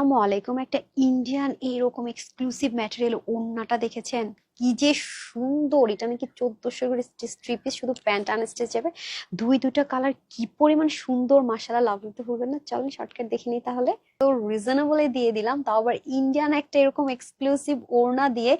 আসসালামু আলাইকুম। একটা ইন্ডিয়ান এইরকম এক্সক্লুসিভ ম্যাটেরিয়াল ওড়নাটা দেখেছেন? কি যে সুন্দর, এটা নাকি চোদ্দশো করে থ্রি পিস শুধু প্যান্ট আনস্টেজ যাবে। দুই দুইটা কালার কি পরিমাণ সুন্দর মাসালা লাভ দিতে ভুলবেন না। চলেন শর্টকাট দেখে নিই তাহলে। তো রিজনেবলে দিয়ে দিলাম, তাও আবার ইন্ডিয়ান একটা এরকম এক্সক্লুসিভ ওড়না দিয়ে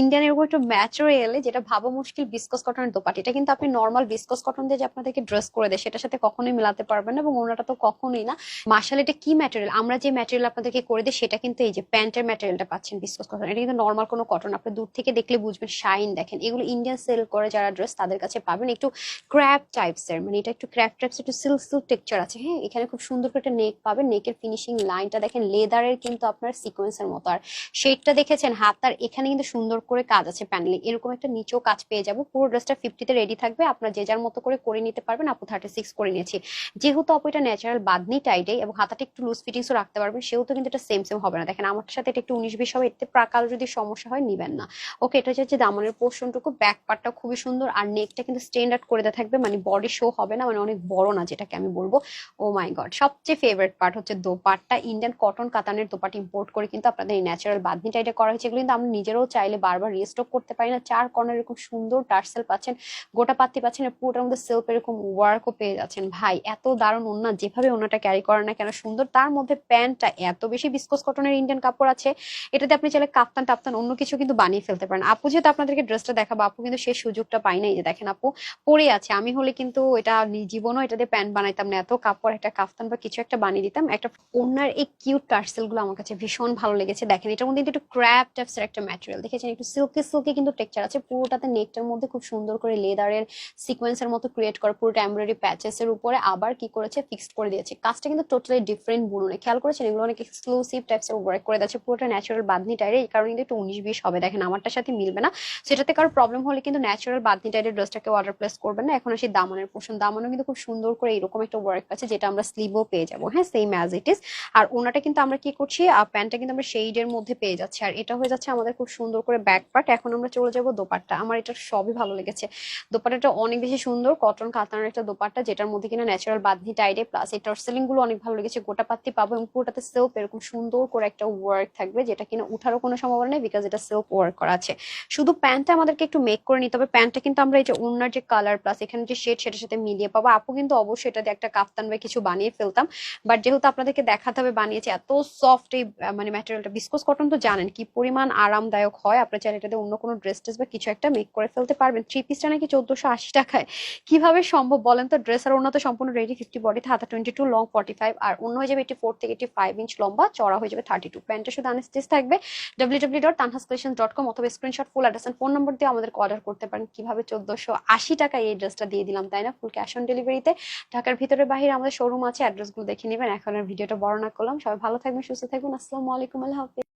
ইন্ডিয়ান এরকম একটা ম্যাটেরিয়ালে যেটা ভাবা মুশকিল বিসকস কটনের দোপাটি এটা কিন্তু আপনি নর্মাল বিসকস কটন দিয়ে যে আপনাদেরকে ড্রেস করে দেয়, সেটার সাথে কখনোই মেলাতে পারবেন না এবং ওড়নাটা তো কখনোই না। মাসাল এটা কি ম্যাটেরিয়াল আমরা যে ম্যাটেরিয়াল আপনাদেরকে করে দিই, সেটা কিন্তু এই যে প্যান্টের ম্যাটেরিয়ালটা পাচ্ছেন বিসকস কটন এটা কিন্তু নর্মাল কোনো কটন আপনি দূর থেকে দেখলে বুঝবেন শাইন দেখেন, এগুলো ইন্ডিয়ান সেল করে যারা ড্রেস তাদের কাছে পাবেন একটু ক্র্যাপ টাইপস এর মানে এটা একটু ক্র্যাপ টাইপস একটু সিল্ক সিল্ক টেক্সচার আছে হ্যাঁ? এখানে খুব সুন্দর করে একটা নেক পাবেন নেকের ফিনিশিং লাইনটা দেখেন লেদারের কিন্তু আপনার সিকোয়েন্সের মতো, আর শেডটা দেখেছেন হাতার এখানে কিন্তু সুন্দর করে কাজ আছে প্যানেলিং এরকম একটা নিচেও কাজ পেয়ে যাব, পুরো ড্রেসটা ফিফটিতে রেডি থাকবে, আপনার যে যার মতো করে করে নিতে পারবেন, আপু থার্টি সিক্স করে নিয়েছি, যেহেতু আপু এটা ন্যাচারাল বাদনি টাইডে এবং হাতাটা একটু লুজ ফিটিংসও রাখতে পারবেন, সেহেতু কিন্তু এটা সেম সেম হবে না, দেখেন আমার সাথে এটা একটু উনিশ বিশ হবে, এতে প্রাকাল যদি সমস্যা হয়, নিবেন না ওকে এটা হচ্ছে দামনের পোর্শনটুকু ব্যাক পার্টটা খুবই সুন্দর আর নেকটা কিন্তু স্ট্যান্ডার্ড করে দেওয়া থাকবে মানে বডি শো হবে না মানে অনেক বড় না যেটাকে আমি বলব। ও মাই গড সবচেয়ে ফেভারিট পার্ট হচ্ছে দোপাট্টা ইন্ডিয়ান কটন কাতানের দোপাট ইম্পোর্ট করে কিন্তু আপনাদের এই ন্যাচারাল বাদনি টাইডে করা হয়েছে। এগুলো কিন্তু আমরা নিজেরাও চাইলে বারবার রিস্টক করতে পারি না। চার কর্নার এরকম সুন্দর টার্সেল পাচ্ছেন, গোটা পাত্তি পাচ্ছেন পুরোটার মধ্যে সেলফ এরকম ওয়ার্কও পেয়ে যাচ্ছেন। ভাই, এত দারুণ ওনা যেভাবে ওনাটা ক্যারি করে না কেন, সুন্দর। তার মধ্যে প্যান্টটা এত বেশি বিস্কোস কটনের ইন্ডিয়ান কাপড় আছে, এটাতে আপনি চাইলে কাপ্তান টাপ্তান অন্য কিছু কিন্তু বানিয়ে ফেলতে পারেন। আপু যেহেতু আপনাদেরকে ড্রেসটা দেখাবো, আপু কিন্তু সেই সুযোগটা পাই না এই যে দেখেন আপু পরে আছে। আমি হলে কিন্তু এটা জীবনেও এটা দিয়ে প্যান্ট বানাইতাম না। এত কাপড়, একটা কাফতান বা কিছু একটা বানিয়ে দিতাম। একটা ওনার এই কিউট টার্সেলগুলো আমার কাছে ভীষণ ভালো লেগেছে। দেখেন, এটার মধ্যে কিন্তু একটু ক্র্যাপ টাইপস একটা ম্যাটেরিয়াল দেখেছেন, একটু সিল্কি সিল্কি কিন্তু টেক্সচার আছে। পুরোটাতে নেকটার মধ্যে খুব সুন্দর করে লেদারের সিকোয়েন্সের মতো ক্রিয়েট করা পুরোটা এমব্রয়ডারি প্যাচেস এর উপরে আবার কি করেছে ফিক্সড করে দিয়েছে। কাজটা কিন্তু টোটালি ডিফারেন্ট বুননে। খেয়াল করেছেন, এগুলো অনেক এক্সক্লুসিভ টাইপস এর ওয়ার্ক করে দিয়েছে। পুরোটা ন্যাচারাল বাদনি টাইরে এই কারণে কিন্তু একটু উনিশ, বিশ হবে। দেখেন, আমারটার সাথে মিলবে না। সেটাতে কারও প্রবলেম হলে কিন্তু ন্যাচারাল বাদনি টাইরের ড্রেসটাকে ওয়াটার প্লেস করবেন না। এখন আসি দামানের পোর্শন দামানও কিন্তু খুব সুন্দর করে এরকম একটা ওয়ার্ক আছে যেটা আমরা স্লিভও পেয়ে যাব। হ্যাঁ সেম অ্যাজ ইট ইজ আর ওনাটা কিন্তু আমরা কি করছি? প্যান্টটা কিন্তু আমরা শেডের মধ্যে পেয়ে যাচ্ছি। আর এটা হয়ে যাচ্ছে আমাদের খুব সুন্দর করে ব্যাক পার্ট এখন আমরা চলে যাব দোপাট্টা। আমার এটা সবই ভালো লেগেছে। দোপাট্টাটা অনেক বেশি সুন্দর। কটন কাতানের একটা দোপাট্টা যেটার মধ্যে কিনা ন্যাচারাল বাদনি টাইডে প্লাস এই টর্সেলিংগুলো অনেক ভালো লেগেছে। গোটা পাত্তি পাবো এবং পুরোটাতে সেলফ এরকম সুন্দর করে একটা ওয়ার্ক থাকবে যেটা কিনা উঠারও কোনো সম্ভাবনা নেই বিকজ এটা সেলফ ওয়ার্ক করা আছে। শুধু প্যান্টটা আমাদেরকে একটু মেক করে নিতে হবে। প্যান্টটা কিন্তু আমরা এই যে ওনার যে কালার প্লাস এখানে যে শেড সেটার সাথে মিলিয়ে পাবো। আপু কিন্তু অবশ্যই এটা একটা কাফতান বা কিছু বানিয়ে ফেলতাম। বাট যেহেতু আপনাদেরকে দেখাতে হবে, বানিয়েছে, এত সফট এই মানে ম্যাটেরিয়ালটা বিস্কোস কটন তো জানেন কি পরিমাণ আরামদায়ক হয়। আপনার চাইলে এটাতে অন্য কোনো ড্রেস ট্রেস বা কিছু একটা মেক করে ফেলতে পারবেন। থ্রি পিসটা নাকি চোদ্দশো আশি টাকায়। কীভাবে সম্ভব বলেন তো? ড্রেস আর অন্য তো সম্পূর্ণ রেডি ফিফটি বডিতে হাতা twenty two long forty five আর অন্য হয়ে যাবে এটি ফোর থেকে এটি ফাইভ ইঞ্চ লম্বা চড়া হয়ে যাবে থার্টি টু প্যান্টটা শুধু আনস্টেজ থাকবে। W W dot Tanhas dot com অথবা screenshot full address phone number দিয়ে আমাদের অর্ডার করতে পারেন। কীভাবে চোদ্দশো আশি টাকা এই ড্রেসটা দিয়ে দিলাম, তাই না? ফুল ক্যাশ অন ডেলিভারিতে ঢাকার ভিতরে বাহিরে আমাদের শোরুম আছে অ্যাড্রেসগুলো দেখে নেবেন। এখন আর ভিডিওটা বর্ণনা করলাম। সবাই ভালো থাকবেন, সুস্থ থাকবেন। আসসালামু আলাইকুম, আল্লাহ হাফিজ।